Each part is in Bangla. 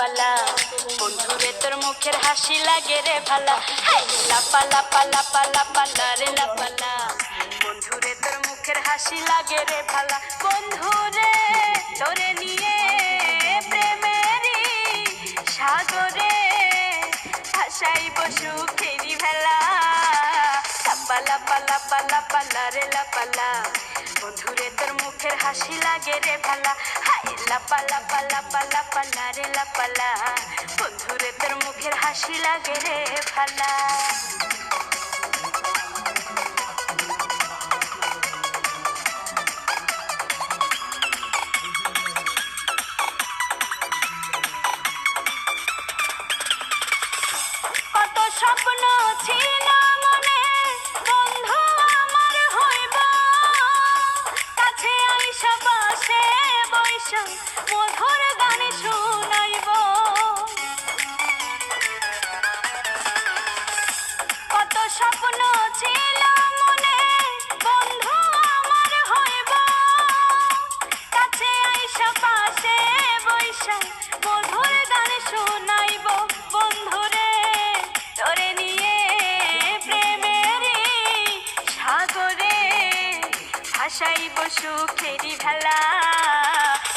লাপালা বন্ধুরে, তোর মুখের হাসি লাগে রে ভালা। লাপা লাপা লাপা লাপালা রে লাপালা বন্ধুরে, তোর মুখের হাসি লাগে রে ভালা। বন্ধুরে, তোরে নিয়ে প্রেমেরই সাগরে ভাসাইব সুখেরি ভেলা। লাপা লাপা লাপা লাপালা রে লাপালা বন্ধুরে, তোর মুখের হাসি লাগে রে ভালা। হাই লাপা লাপা লাপা লাপালা রে লাপালা বন্ধুরে, তোর মুখের হাসি লাগে রে ভালা। স্বপ্ন ছিল মধুর গান শুনাইব। কত স্বপ্ন ছিল বন্ধু আমার হইব। কাছে আইসা পাশে বৈশা মধুর গান শোনাইব বন্ধুরে তোরে নিয়ে সাগরে ভাসাইব সুখেরি ভেলা।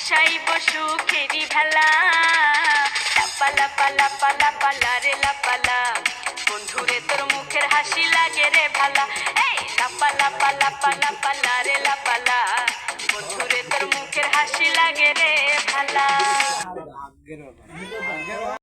ভাসাইব সুখেরি ভেলা লাপালা লাপা লাপা পালা রে লাপালা বন্ধুরে, তোর মুখের হাসি লাগে রে ভালা। এই লাপালা পালা পালা পালা রে লাপালা বন্ধুরে, তোর মুখের হাসি লাগে রে ভালা।